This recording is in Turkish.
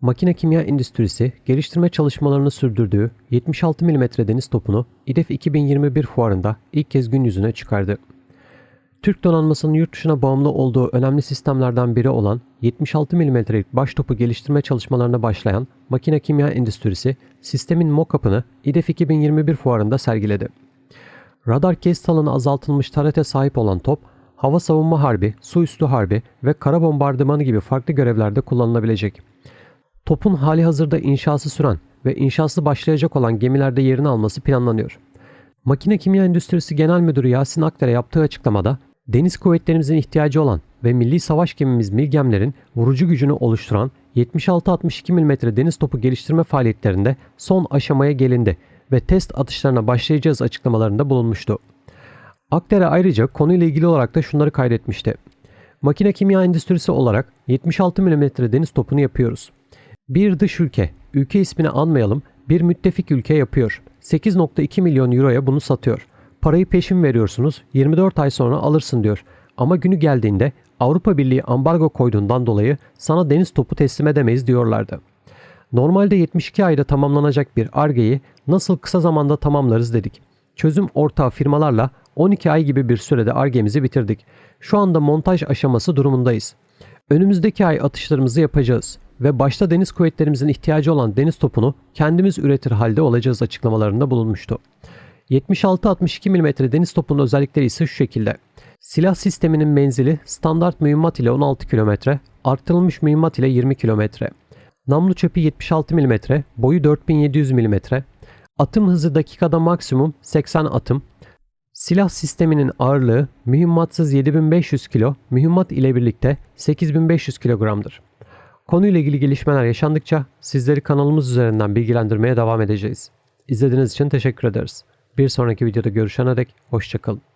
Makine kimya endüstrisi geliştirme çalışmalarını sürdürdüğü 76 mm deniz topunu İDEF 2021 fuarında ilk kez gün yüzüne çıkardı. Türk donanmasının yurt dışına bağımlı olduğu önemli sistemlerden biri olan 76 mm'lik baş topu geliştirme çalışmalarına başlayan makine kimya endüstrisi sistemin mock-up'ını İDEF 2021 fuarında sergiledi. Radar kes alanı azaltılmış tarete sahip olan top, hava savunma harbi, su üstü harbi ve kara bombardımanı gibi farklı görevlerde kullanılabilecek. Topun hali hazırda inşası süren ve inşası başlayacak olan gemilerde yerini alması planlanıyor. Makine Kimya Endüstrisi Genel Müdürü Yasin Akder'e yaptığı açıklamada, deniz kuvvetlerimizin ihtiyacı olan ve milli savaş gemimiz Milgemler'in vurucu gücünü oluşturan 76-62 mm deniz topu geliştirme faaliyetlerinde son aşamaya gelindi ve test atışlarına başlayacağız açıklamalarında bulunmuştu. Akdere ayrıca konuyla ilgili olarak da şunları kaydetmişti. Makine kimya endüstrisi olarak 76 mm deniz topunu yapıyoruz. Bir dış ülke, ülke ismini anmayalım, bir müttefik ülke yapıyor. 8.2 milyon euroya bunu satıyor. Parayı peşin veriyorsunuz, 24 ay sonra alırsın diyor. Ama günü geldiğinde Avrupa Birliği ambargo koyduğundan dolayı sana deniz topu teslim edemeyiz diyorlardı. Normalde 72 ayda tamamlanacak bir argeyi nasıl kısa zamanda tamamlarız dedik. Çözüm ortağı firmalarla 12 ay gibi bir sürede argemizi bitirdik. Şu anda montaj aşaması durumundayız. Önümüzdeki ay atışlarımızı yapacağız ve başta deniz kuvvetlerimizin ihtiyacı olan deniz topunu kendimiz üretir halde olacağız açıklamalarında bulunmuştu. 76-62 mm deniz topunun özellikleri ise şu şekilde. Silah sisteminin menzili standart mühimmat ile 16 km, artırılmış mühimmat ile 20 km. Namlu çapı 76 mm, boyu 4700 mm. Atım hızı dakikada maksimum 80 atım. Silah sisteminin ağırlığı mühimmatsız 7500 kilo, mühimmat ile birlikte 8500 kilogramdır. Konuyla ilgili gelişmeler yaşandıkça sizleri kanalımız üzerinden bilgilendirmeye devam edeceğiz. İzlediğiniz için teşekkür ederiz. Bir sonraki videoda görüşene dek hoşçakalın.